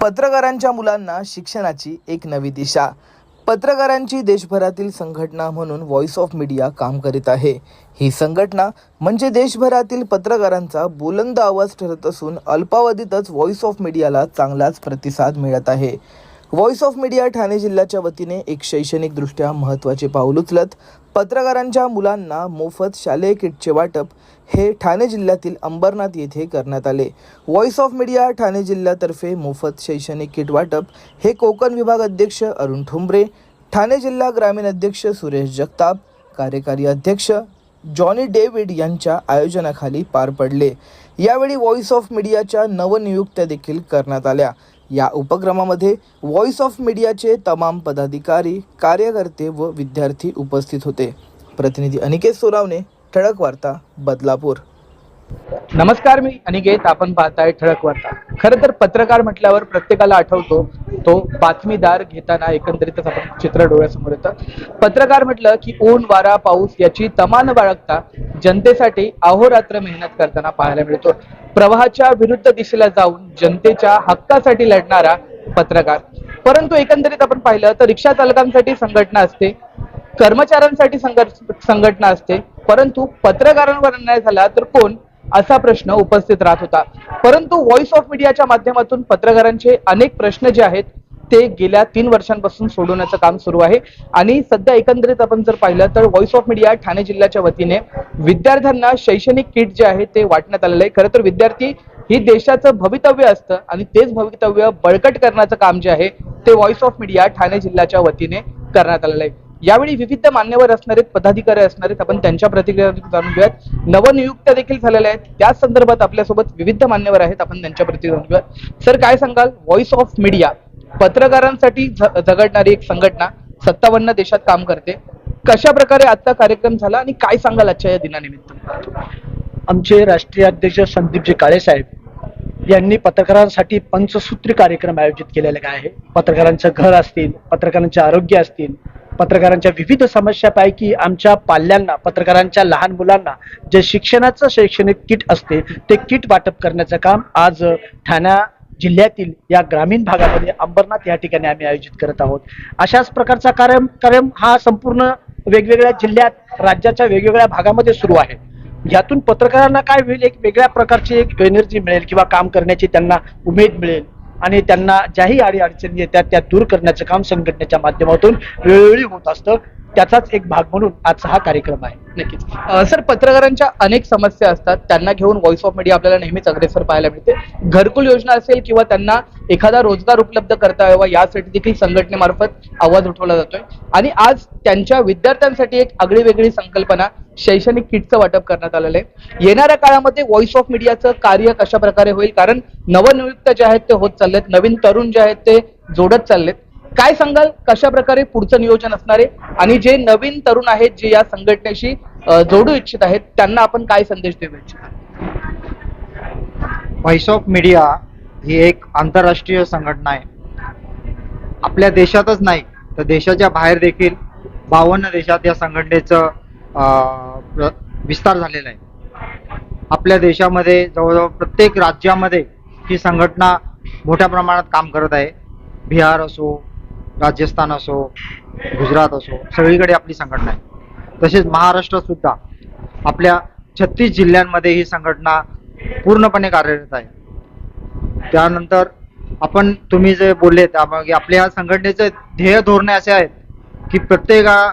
पत्रकारांच्या मुलांना शिक्षणाची एक नवी दिशा. पत्रकारांची देशभरातील संघटना म्हणून व्हॉइस ऑफ मीडिया काम करीत आहे. ही संघटना म्हणजे देशभरातील पत्रकारांचा बुलंद आवाज ठरत असून अल्पावधीतच व्हॉइस ऑफ मीडियाला चांगलाच प्रतिसाद मिळत आहे. व्हॉइस ऑफ मीडिया ठाणे जिल्ह्याच्या वतीने एक शैक्षणिकदृष्ट्या महत्त्वाचे पाऊल उचलत पत्रकारांच्या मुलांना मोफत शालेय किटचे वाटप हे ठाणे जिल्ह्यातील अंबरनाथ येथे करण्यात आले. व्हॉइस ऑफ मीडिया ठाणे जिल्ह्यातर्फे मोफत शैक्षणिक किट वाटप हे कोकण विभाग अध्यक्ष अरुण ठुंबरे ठाणे जिल्हा ग्रामीण अध्यक्ष सुरेश जगताप कार्यकारी अध्यक्ष जॉनी डेव्हिड यांच्या आयोजनाखाली पार पडले. यावेळी व्हॉइस ऑफ मीडियाच्या नवनियुक्त्या देखील करण्यात आल्या. या उपक्रमामध्ये व्हॉइस ऑफ मीडियाचे तमाम पदाधिकारी कार्यकर्ते व विद्यार्थी उपस्थित होते. प्रतिनिधी अनिकेत सोरावणे ठळक वार्ता बदलापूर. नमस्कार मी अनिकेत आपण पाहताय ठळक वार्ता. खरं तर पत्रकार म्हटल्यावर प्रत्येकाला आठवतो तो बातमीदार घेताना एकंदरीतच आपण चित्र डोळ्यासमोर येतं. पत्रकार म्हटलं की ऊन वारा पाऊस याची तमान बाळगता जनतेसाठी अहोरात्र मेहनत करताना पाहायला मिळतो. प्रवाहाच्या विरुद्ध दिशेला जाऊन जनतेच्या हक्कासाठी लढणारा पत्रकार. परंतु एकंदरीत आपण पाहिलं तर रिक्षा चालकांसाठी संघटना असते कर्मचाऱ्यांसाठी संघटना असते परंतु पत्रकारांवर अन्याय झाला तर कोण? असा प्रश्न उपस्थित राहत होता. परंतु व्हॉइस ऑफ मीडियाच्या माध्यमातून पत्रकारांचे अनेक प्रश्न जे आहेत ते गेल्या तीन वर्षांपासून सोडवण्याचं काम सुरू आहे. आणि सध्या एकंदरीत आपण जर पाहिलं तर व्हॉइस ऑफ मीडिया ठाणे जिल्ह्याच्या वतीने विद्यार्थ्यांना शैक्षणिक किट जे आहे ते वाटण्यात आलेलं आहे. खरं तर विद्यार्थी ही देशाचं भवितव्य असतं आणि तेच भवितव्य बळकट करण्याचं काम जे आहे ते व्हॉइस ऑफ मीडिया ठाणे जिल्ह्याच्या वतीने करण्यात आलेलं आहे. यावेळी विविध मान्यवर असणारे पदाधिकारी असणारे आपण त्यांच्या प्रतिक्रिया जाणून घेऊयात. नवनियुक्त्या देखील झालेल्या आहेत. त्याच संदर्भात आपल्यासोबत विविध मान्यवर आहेत. आपण त्यांच्या प्रतिक्रिया जाणून घेऊयात. सर काय सांगाल? व्हॉइस ऑफ मीडिया पत्रकारांसाठी झगडणारी एक संघटना सत्तावन्न देशात काम करते. कशा प्रकारे आजचा कार्यक्रम झाला आणि काय सांगाल आजच्या या दिनानिमित्त? आमचे राष्ट्रीय अध्यक्ष संदीपजी काळे साहेब यांनी पत्रकारांसाठी पंचसूत्री कार्यक्रम आयोजित केलेले आहे. पत्रकारांचं घर असतील पत्रकारांचे आरोग्य असतील पत्रकारांच्या विविध समस्यापैकी आमच्या पाल्यांना पत्रकारांच्या लहान मुलांना जे शिक्षणाचं शैक्षणिक किट असते ते किट वाटप करण्याचं काम आज ठाण्या जिल्ह्यातील या ग्रामीण भागामध्ये अंबरनाथ या ठिकाणी आम्ही आयोजित करत आहोत. अशाच प्रकारचा कार्यम कार्यक्रम हा संपूर्ण वेगवेगळ्या जिल्ह्यात राज्याच्या वेगवेगळ्या भागामध्ये सुरू आहे. यातून पत्रकारांना काय होईल एक वेगळ्या प्रकारची एक एनर्जी मिळेल किंवा काम करण्याची त्यांना उमेद मिळेल. आणि त्यांना ज्याही आडी अडचणी येतात त्या दूर करण्याचं काम संघटनेच्या माध्यमातून वेळोवेळी होत असतं. त्याचाच एक भाग म्हणून आजचा हा कार्यक्रम आहे. नक्कीच. सर पत्रकारांच्या अनेक समस्या असतात. त्यांना घेऊन व्हॉइस ऑफ मीडिया आपल्याला नेहमीच अग्रेसर पाहायला मिळते. घरकुल योजना असेल किंवा त्यांना एखादा रोजगार उपलब्ध करता यावा यासाठी देखील संघटनेमार्फत आवाज उठवला जातोय. आणि आज त्यांच्या विद्यार्थ्यांसाठी एक आगळी वेगळी संकल्पना शैक्षणिक किटचं वाटप करण्यात आलेलं आहे. येणाऱ्या काळामध्ये व्हॉइस ऑफ मीडियाचं कार्य कशा प्रकारे होईल? कारण नवनियुक्त जे आहेत ते होत चाललेत नवीन तरुण जे आहेत ते जोडत चाललेत. काय सांगाल? कशा प्रकारे पुढचं नियोजन असणार आहे? आणि जे नवीन तरुण आहेत जे या संघटनेशी जोडू इच्छित आहेत त्यांना आपण काय संदेश देऊ इच्छित व्हॉइस ऑफ मीडिया ही एक आंतरराष्ट्रीय संघटना आहे. आपल्या देशातच नाही तर देशाच्या बाहेर देखील बावन्न देशात या संघटनेचं विस्तार झालेला आहे. आपल्या देशामध्ये जवळजवळ प्रत्येक राज्यामध्ये ही संघटना मोठ्या प्रमाणात काम करत आहे. बिहार असो राजस्थान असो गुजरात असो सगळीकडे आपली संघटना आहे. तसेच महाराष्ट्र सुद्धा आपल्या छत्तीस जिल्ह्यांमध्ये ही संघटना पूर्णपणे कार्यरत आहे. त्यानंतर आपण तुम्ही जे बोलले त्या- आपल्या संघटनेचे ध्येय धोरणे असे आहेत की प्रत्येका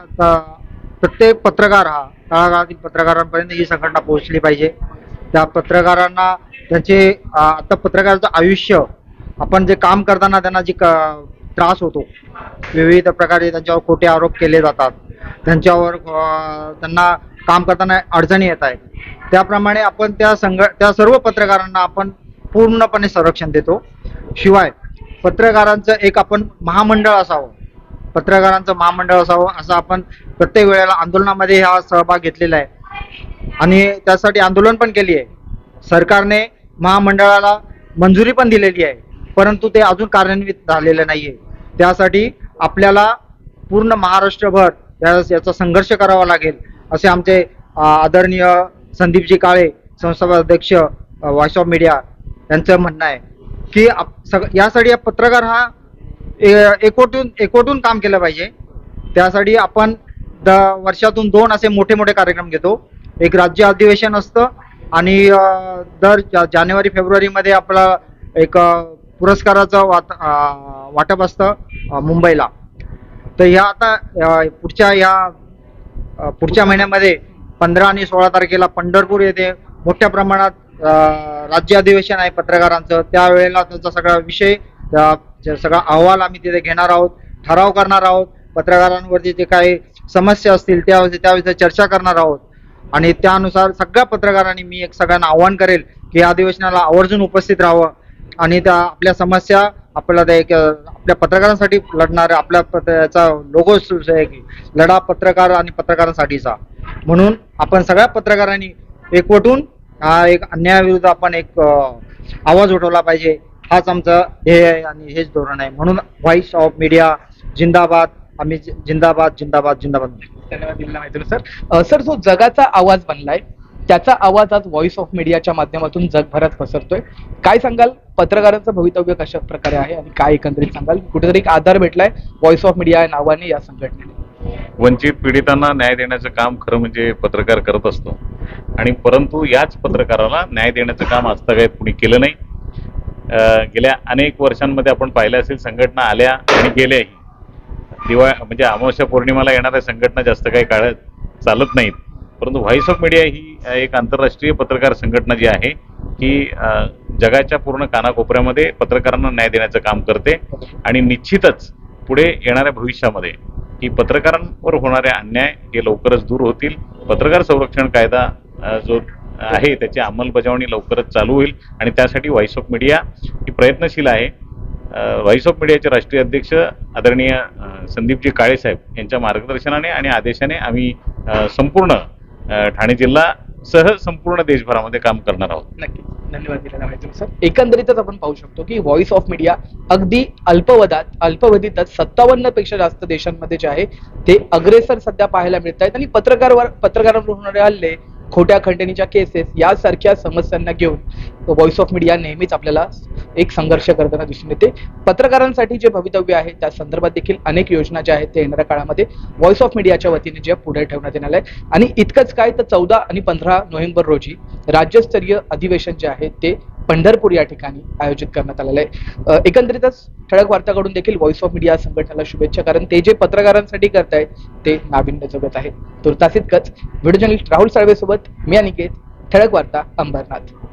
प्रत्येक पत्रकार हा तळागाळातील पत्रकारांपर्यंत ही संघटना पोहोचली पाहिजे. त्या पत्रकारांना त्यांचे आता पत्रकाराचं आयुष्य आपण जे काम करताना त्यांना जी क- त्रास होतो विविध प्रकारे त्यांच्यावर खोटे आरोप केले जातात. त्यांच्यावर त्यांना काम करताना अडचणी येत आहेत. त्याप्रमाणे आपण त्या संघ त्या सर्व पत्रकारांना आपण पूर्णपणे संरक्षण देतो. शिवाय पत्रकारांचं एक आपण महामंडळ असावं. पत्रकारांचं महामंडळ असावं असं आपण प्रत्येक वेळेला आंदोलनामध्ये हा सहभाग घेतलेला आहे. आणि त्यासाठी आंदोलन पण केली आहे. सरकारने महामंडळाला मंजुरी पण दिलेली आहे. परंतु ते अजून कार्यान्वित झालेलं नाही आहे त्यासाठी आपल्याला पूर्ण महाराष्ट्रभर या याचा संघर्ष करावा लागेल असे आमचे आदरणीय संदीपजी काळे संस्था अध्यक्ष व्हॉइस ऑफ मीडिया यांचं म्हणणं आहे. की आप- सग यासाठी पत्रकार हा एकवटून एकवटून काम केलं पाहिजे. त्यासाठी आपण द वर्षातून दोन असे मोठे मोठे कार्यक्रम घेतो. एक राज्य अधिवेशन असतं आणि दर जा- जानेवारी फेब्रुवारीमध्ये आपला एक पुरस्काराचं वाट वाटप असतं मुंबईला. तर ह्या आता पुढच्या ह्या पुढच्या महिन्यामध्ये पंधरा आणि सोळा तारखेला पंढरपूर येथे मोठ्या प्रमाणात राज्य अधिवेशन आहे पत्रकारांचं. त्यावेळेला त्याचा सगळा विषय सगळा अहवाल आम्ही तिथे घेणार आहोत ठराव करणार आहोत पत्रकारांवरती जे काही समस्या असतील त्या त्याविषयी चर्चा करणार आहोत. आणि त्यानुसार सगळ्या पत्रकारांनी मी एक सगळ्यांना आव्हान करेल की या अधिवेशनाला आवर्जून उपस्थित राहावं. आणि त्या आपल्या समस्या आपल्याला त्या एक आपल्या पत्रकारांसाठी लढणाऱ्या आपल्या पत्र- याचा लोगो लढा पत्रकार आणि पत्रकारांसाठीचा. म्हणून आपण सगळ्या पत्रकारांनी एकवटून हा एक अन्यायाविरुद्ध आपण एक आवाज उठवला पाहिजे. हाच आमचं ध्येय आहे आणि हेच धोरण आहे. म्हणून व्हॉइस ऑफ मीडिया जिंदाबाद. आम्ही जिंदाबाद जिंदाबाद जिंदाबाद. धन्यवाद दिलेल्या माहितीनुसार अ, सर जो जगाचा आवाज बनलाय त्याचा आवाज आज व्हॉइस ऑफ मीडियाच्या माध्यमातून जगभरात पसरतोय. काय सांगाल? पत्रकारांचं भवितव्य कशा प्रकारे आहे आणि काय एकंदरीत सांगाल? कुठेतरी एक आधार भेटलाय व्हॉइस ऑफ मीडिया या नावाने या संघटनेने. वंचित पीडितांना न्याय देण्याचं काम खरं म्हणजे पत्रकार करत असतो. आणि परंतु याच पत्रकाराला न्याय देण्याचं काम आजतागायत कुणी केलं नाही. गेल्या अनेक वर्षांमध्ये आपण पाहिलं असेल संघटना आल्या आणि गेल्याही. दिवाळ म्हणजे अमावस्या पौर्णिमाला येणाऱ्या संघटना जास्त काही काळ चालत नाहीत. परंतु व्हॉइस ऑफ मीडिया ही एक आंतरराष्ट्रीय पत्रकार संघटना जी आहे की जगाच्या पूर्ण कानाकोपऱ्यामध्ये पत्रकारांना न्याय देण्याचं काम करते आणि निश्चितच पुढे येणाऱ्या भविष्यामध्ये की पत्रकारांवर होणारे अन्याय हे लवकरच दूर होतील. पत्रकार संरक्षण कायदा जो आहे त्याची अंमलबजावणी लवकरच चालू होईल. आणि त्यासाठी व्हॉइस ऑफ मीडिया ही प्रयत्नशील आहे. व्हॉइस ऑफ मीडियाचे राष्ट्रीय अध्यक्ष आदरणीय संदीपजी काळेसाहेब यांच्या मार्गदर्शनाने आणि आदेशाने आम्ही संपूर्ण ठाणे जिल्हा सह संपूर्ण देशभरामध्ये काम करणार आहोत. नक्की धन्यवाद माहिती सर एकंदरीतच आपण पाहू शकतो की व्हॉइस ऑफ मीडिया अगदी अल्पवदात अल्पवधीतच सत्तावन्नपेक्षा जास्त देशांमध्ये जे आहे ते अग्रेसर सध्या पाहायला मिळत आहेत आणि पत्रकारवर पत्रकारांवर होणारे हल्ले खोट्या खंडणीच्या केसेस यासारख्या समस्यांना घेऊन व्हॉइस ऑफ मीडिया नेहमीच आपल्याला एक संघर्ष करताना दिसून येते. पत्रकारांसाठी जे भवितव्य आहे त्या संदर्भात देखील अनेक योजना ज्या आहेत त्या येणाऱ्या काळामध्ये व्हॉइस ऑफ मीडियाच्या वतीने ज्या पुढे ठेवण्यात येणार आहे. आणि इतकंच काय तर चौदा आणि पंधरा नोव्हेंबर रोजी राज्यस्तरीय अधिवेशन जे आहे ते पंढरपूर या ठिकाणी आयोजित करण्यात आलेलं आहे. एकंदरीतच ठळक वार्ताकडून देखील व्हॉइस ऑफ मीडिया संघटनेला शुभेच्छा कारण ते जे पत्रकारांसाठी करतायत ते नाविन्य जगत आहे तुर्तास इतकंच व्हिडिओ जर्नलिस्ट राहुल साळवे सोबत मी अनिकेत ठळक वार्ता अंबरनाथ.